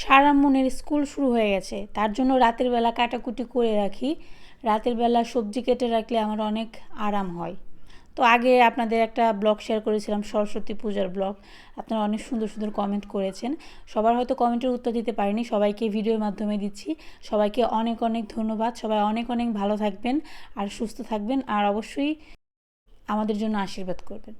সারামনের school শুরু হয়ে গেছে। তার জন্য রাতের বেলা কাটাকুটি করে রাখি। রাতের বেলা সবজি কেটে রাখলে আমার অনেক আরাম হয়। তো আগে আপনাদের একটা ব্লগ শেয়ার করেছিলাম, সরস্বতী পূজার ব্লগ। আপনারা অনেক সুন্দর সুন্দর কমেন্ট করেছেন। সবার হয়তো কমেন্টের উত্তর দিতে পারিনি, সবাইকে ভিডিওর মাধ্যমে দিচ্ছি। সবাইকে অনেক অনেক ধন্যবাদ। সবাই অনেক অনেক ভালো থাকবেন আর সুস্থ থাকবেন আর অবশ্যই আমাদের জন্য আশীর্বাদ করবেন।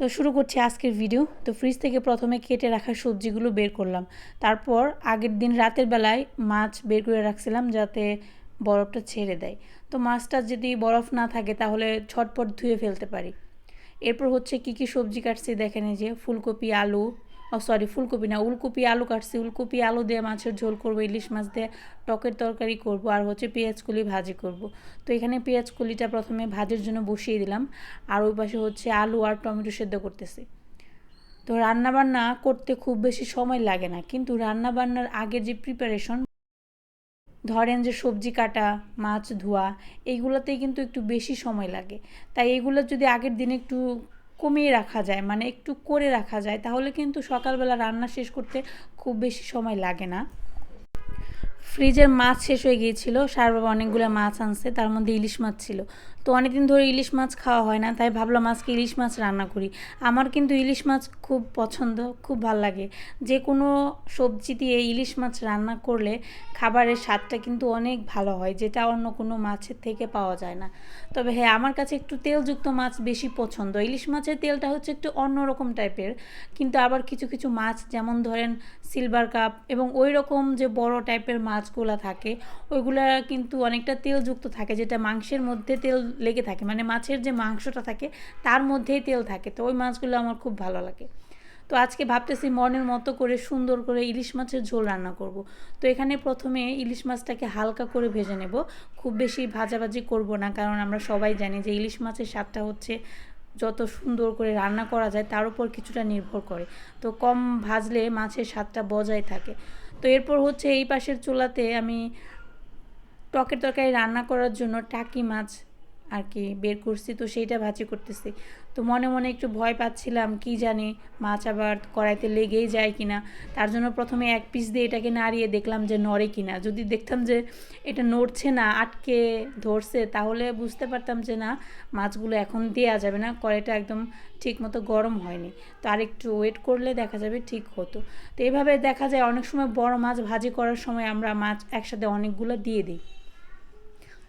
তো শুরু করছি আজকের ভিডিও তো ফ্রিজ থেকে প্রথমে কেটে রাখা সবজিগুলো বের করলাম। তারপর আগের দিন রাতের বেলায় মাছ বের করে রাখছিলাম যাতে বরফটা ছেড়ে দেয়। তো মাছটা যদি বরফ না থাকে তাহলে ছটপট ধুয়ে ফেলতে পারি। এরপর হচ্ছে কি কি সবজি কাটছি দেখেন যে, ফুলকপি, আলু সরি ফুলকপি না, উলকপি আলু কাটছি, উলকপি আলু দিয়ে মাছের ঝোল করব, ইলিশ মাছ দিয়ে টকের তরকারি করব, আর হচ্ছে পেঁয়াজ কলি ভাজি করব। তো এখানে পেঁয়াজ কলিটা প্রথমে ভাজির জন্য বসিয়ে দিলাম, আর ওই পাশে হচ্ছে আলু আর টমেটো সেদ্ধ করতেছি। তো রান্নাবান্না করতে খুব বেশি সময় লাগে না, কিন্তু রান্নাবান্নার আগের যে প্রিপারেশন ধরেন যে সবজি কাটা, মাছ ধোয়া, এইগুলোতেই কিন্তু একটু বেশি সময় লাগে। তাই এগুলো যদি আগের দিন একটু কমিয়ে রাখা যায় মানে একটু করে রাখা যায়, তাহলে কিন্তু সকালবেলা রান্না শেষ করতে খুব বেশি সময় লাগে না। ফ্রিজের মাছ শেষ হয়ে গিয়েছিল, সার বাবা অনেকগুলো মাছ আনছে, তার মধ্যে ইলিশ মাছ ছিল। তো অনেকদিন ধরে ইলিশ মাছ খাওয়া হয় না, তাই ভাবলাম আজকে ইলিশ মাছ রান্না করি। আমার কিন্তু ইলিশ মাছ খুব পছন্দ, খুব ভালো লাগে। যে কোনো সবজি দিয়ে ইলিশ মাছ রান্না করলে খাবারের স্বাদটা কিন্তু অনেক ভালো হয়, যেটা অন্য কোনো মাছের থেকে পাওয়া যায় না। তবে হ্যাঁ আমার কাছে একটু তেলযুক্ত মাছ বেশি পছন্দ। ইলিশ মাছের তেলটা হচ্ছে একটু অন্যরকম টাইপের, কিন্তু আবার কিছু কিছু মাছ যেমন ধরেন সিলভার কাপ এবং ওই রকম যে বড় টাইপের মাছগুলো থাকে, ওইগুলা কিন্তু অনেকটা তেলযুক্ত থাকে, যেটা মাংসের মধ্যে তেল লেগে থাকে মানে মাছের যে মাংসটা থাকে তার মধ্যেই তেল থাকে। তো ওই মাছগুলো আমার খুব ভালো লাগে। তো আজকে ভাবতেছি মনের মতো করে সুন্দর করে ইলিশ মাছের ঝোল রান্না করব। তো এখানে প্রথমে ইলিশ মাছটাকে হালকা করে ভেজে নেব। খুব বেশি ভাজাভাজি করব না, কারণ আমরা সবাই জানি যে ইলিশ মাছের স্বাদটা হচ্ছে যত সুন্দর করে রান্না করা যায় তার উপর কিছুটা নির্ভর করে। তো কম ভাজলে মাছের স্বাদটা বজায় থাকে। তো এরপর হচ্ছে এই পাশের চুলাতে আমি টকের তরকারি রান্না করার জন্য টাকি মাছ আর কি বের করছি, তো সেইটা ভাজি করতেছি। তো মনে মনে একটু ভয় পাচ্ছিলাম, কি জানি মাছ আবার কড়াইতে লেগেই যায় কিনা। তার জন্য প্রথমে এক পিস দিয়ে এটাকে নাড়িয়ে দেখলাম যে নড়ে কিনা। যদি দেখতাম যে এটা নড়ছে না, আটকে ধরছে, তাহলে বুঝতে পারতাম যে না, মাছগুলো এখন দেওয়া যাবে না, কড়াইটা একদম ঠিক মতো গরম হয়নি। তো আরেকটু ওয়েট করলে দেখা যাবে ঠিক হতো। তো এইভাবে দেখা যায় অনেক সময় বড় মাছ ভাজি করার সময় আমরা মাছ একসাথে অনেকগুলো দিয়ে দিই।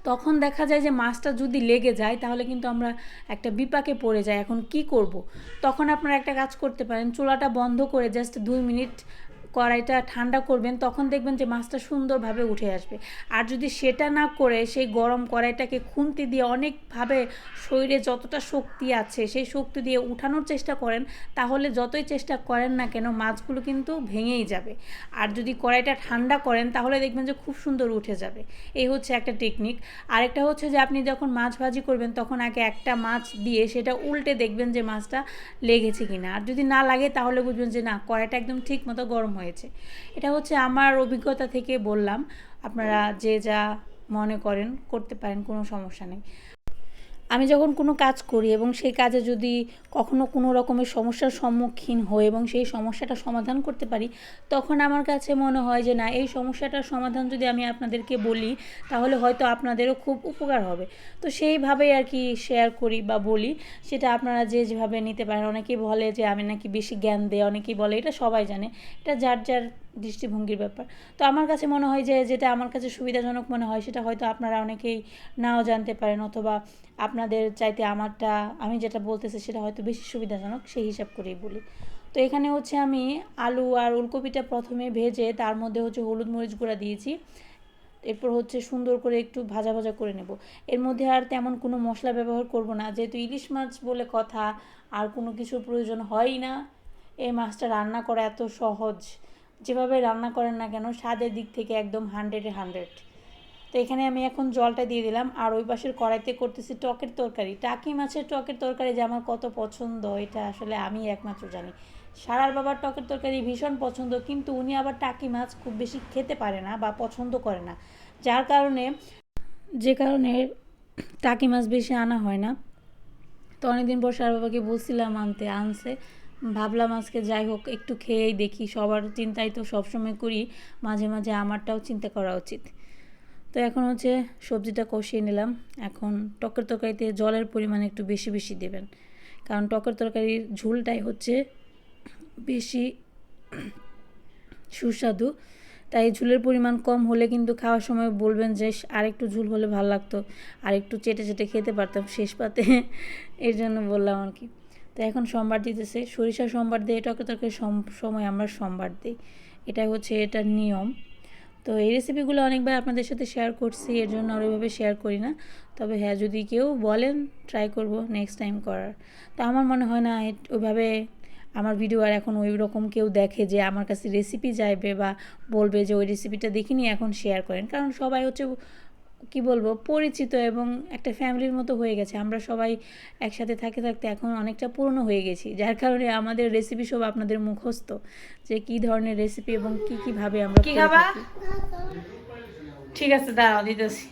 তখন দেখা যায় যে মাছটা যদি লেগে যায়, তাহলে কিন্তু আমরা একটা বিপাকে পড়ে যাই এখন কি করব। তখন আপনারা একটা কাজ করতে পারেন, চুলাটা বন্ধ করে জাস্ট দুই মিনিট কড়াইটা ঠান্ডা করবেন, তখন দেখবেন যে মাছটা সুন্দরভাবে উঠে আসবে। আর যদি সেটা না করে সেই গরম কড়াইটাকে খুন্তি দিয়ে অনেকভাবে শরীরে যতটা শক্তি আছে সেই শক্তি দিয়ে উঠানোর চেষ্টা করেন, তাহলে যতই চেষ্টা করেন না কেন মাছগুলো কিন্তু ভেঙেই যাবে। আর যদি কড়াইটা ঠান্ডা করেন, তাহলে দেখবেন যে খুব সুন্দর উঠে যাবে। এই হচ্ছে একটা টেকনিক আরেকটা হচ্ছে যে আপনি যখন মাছ ভাজি করবেন, তখন আগে একটা মাছ দিয়ে সেটা উল্টে দেখবেন যে মাছটা লেগেছে কিনা। আর যদি না লাগে, তাহলে বুঝবেন যে না, কড়াইটা একদম ঠিক মতো গরম হয়েছে। এটা হচ্ছে আমার অভিজ্ঞতা থেকে বললাম, আপনারা যে যা মনে করেন, করতে পারেন, কোনো সমস্যা নেই। আমি যখন কোনো কাজ করি এবং সেই কাজে যদি কখনো কোনো রকমের সমস্যার সম্মুখীন হই এবং সেই সমস্যাটা সমাধান করতে পারি, তখন আমার কাছে মনে হয় যে, না, এই সমস্যাটার সমাধান যদি আমি আপনাদেরকে বলি, তাহলে হয়তো আপনাদেরও খুব উপকার হবে। তো সেইভাবেই আর কি শেয়ার করি বা বলি। সেটা আপনারা যে যেভাবে নিতে পারেন, অনেকেই বলে যে, আমি নাকি বেশি জ্ঞান দেয় অনেকেই বলে, এটা সবাই জানে। এটা যার যার দৃষ্টিভঙ্গির ব্যাপার। তো আমার কাছে মনে হয় যে, যেটা আমার কাছে সুবিধাজনক মনে হয়, সেটা হয়তো আপনারা অনেকেই নাও জানতে পারেন অথবা আপনাদের চাইতে আমারটা, আমি যেটা বলতেছি সেটা হয়তো বেশি সুবিধাজনক, সেই হিসাব করেই বলি। তো এখানে হচ্ছে আমি আলু আর উলকপিটা প্রথমে ভেজে, তার মধ্যে হচ্ছে হলুদ মরিচ গুঁড়া দিয়েছি। এরপর হচ্ছে সুন্দর করে একটু ভাজা ভাজা করে নেব। এর মধ্যে আর তেমন কোনো মশলা ব্যবহার করব না। যেহেতু ইলিশ মাছ বলে কথা, আর কোনো কিছুর প্রয়োজন হয়ই না। এই মাছটা রান্না করা এত সহজ। যেভাবে রান্না করেন না কেন, স্বাদের দিক থেকে একদম হান্ড্রেডে হান্ড্রেড তো এখানে আমি এখন জলটা দিয়ে দিলাম, আর ওই পাশের কড়াইতে করতেছি টকের তরকারি। টাকি মাছের টকের তরকারি যে আমার কত পছন্দ, এটা আসলে আমি একমাত্র জানি। সারার বাবার টকের তরকারি ভীষণ পছন্দ, কিন্তু উনি আবার টাকি মাছ খুব বেশি খেতে পারে না বা পছন্দ করে না। যার কারণে, যে কারণে টাকি মাছ বেশি আনা হয় না। তো অনেকদিন পর সার বাবাকে বলছিলাম আনতে, আনছে। ভাবলাম আজকে যাই হোক, একটু খেয়েই দেখি। সবার চিন্তাই তো সবসময় করি, মাঝে মাঝে আমারটাও চিন্তা করা উচিত। তো এখন হচ্ছে সবজিটা কষিয়ে নিলাম। এখন টকের তরকারিতে জলের পরিমাণ একটু বেশি বেশি দেবেন। কারণ টকের তরকারির ঝোলটাই হচ্ছে বেশি সুস্বাদু। তাই ঝুলের পরিমাণ কম হলে কিন্তু খাওয়ার সময় বলবেন যে আরেকটু ঝুল হলে ভালো লাগতো। আর একটু চেটে চেটে খেতে পারতাম শেষ পাতে। এর জন্য বললাম আর কি। তো এখন সোমবার দিতেছে। সরিষা সোমবার দিয়ে টকে সম- সময় আমরা সোমবার দিই। এটা হচ্ছে এটার নিয়ম। তো এই রেসিপিগুলো অনেকবার আপনাদের সাথে শেয়ার করছি, এর জন্য আর ওইভাবে শেয়ার করি না। তবে হ্যাঁ যদি কেউ বলেন ট্রাই করব নেক্সট টাইম করার। তো আমার মনে হয় না ওইভাবে আমার ভিডিও আর এখন ওই রকম কেউ দেখে যে আমার কাছে রেসিপি চাইবে বা বলবে যে ওই রেসিপিটা দেখিনি, এখন শেয়ার করেন। কারণ সবাই হচ্ছে কি বলব পরিচিত এবং একটা ফ্যামিলির মতো হয়ে গেছে। আমরা সবাই একসাথে থাকতে থাকতে এখন অনেকটা পুরনো হয়ে গেছি। যার কারণে আমাদের রেসিপি সব আপনাদের মুখস্থ যে কি ধরনের রেসিপি এবং কি কীভাবে আমরা কি খাবা? ঠিক আছে দাঁড়াও দিতেছি।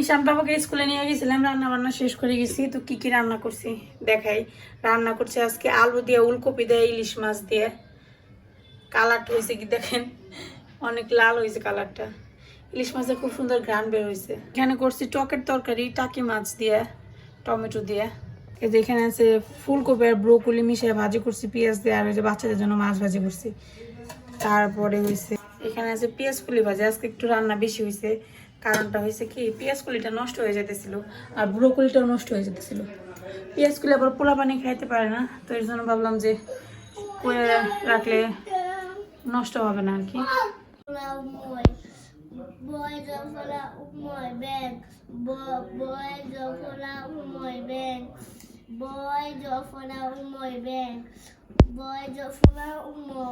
ঈশান বাবাকে স্কুলে নিয়ে গেছিলাম রান্না বান্না শেষ করে গেছি। তো কি কি রান্না করছি? দেখাই। রান্না করছে আজকে আলু দিয়ে উলকপি দিয়ে ইলিশ মাছ দিয়ে। কালারটা হয়েছে কি দেখেন? অনেক লাল হয়েছে কালারটা ইলিশ মাছের খুব সুন্দর ঘ্রাণ বের হয়েছে এখানে করছি টকের তরকারি, টাকি মাছ দিয়ে, টমেটো দিয়ে। এই যে এখানে আছে ফুলকপি আর ব্রোকলি মিশিয়ে ভাজি করছি, পেঁয়াজ দিয়ে, আর ওই যে বাচ্চাদের জন্য মাছ ভাজি করছি। তারপরে হয়েছে এখানে আছে পেঁয়াজ কুলি ভাজি। আজকে একটু রান্না বেশি হয়েছে কারণটা হয়েছে কি, পেঁয়াজ কুলিটা নষ্ট হয়ে যেতেছিল আর ব্রোকলিটাও নষ্ট হয়ে যেতেছিল পেঁয়াজ কুলি আবার পোলা পানি খাইতে পারে না, তো এর জন্য ভাবলাম যে করে রাখলে নষ্ট হবে না আর কি। My bag. Boy don't follow my bag. Boy don't follow my bag. Boy don't follow my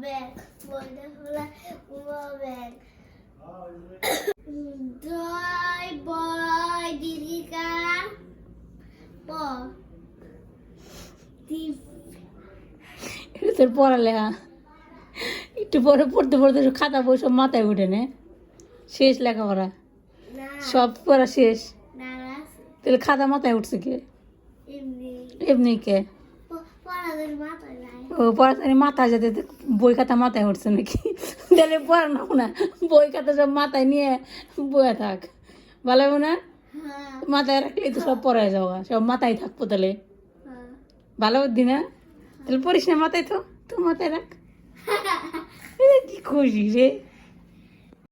bag. Boy don't follow my bag. Boy, boy, Didika. Boy. Did এটা তোর পড়ালেখা একটু পরে পড়তে পড়তে খাতা বই সব মাথায় উঠে নে। শেষ লেখাপড়া। সব পড়া শেষ। তাহলে খাতা মাথায় উঠছে কে? এমনি। কে? ও পড়াশোনা মাথায় যেতে বই খাতা মাথায় উঠছে নাকি? তাহলে পড়ানো না বই খাতা সব মাথায় নিয়ে বয়ে থাক। ভালো না? হ্যাঁ। মাথায় রাখলে তো সব পড়ায় যাওয়া। সব মাথায় থাকব তাহলে। হ্যাঁ। ভালো বুদ্ধি না? তাহলে পড়িস না মাথায় তো? তো মাথায় রাখ। Dit quoi, j'y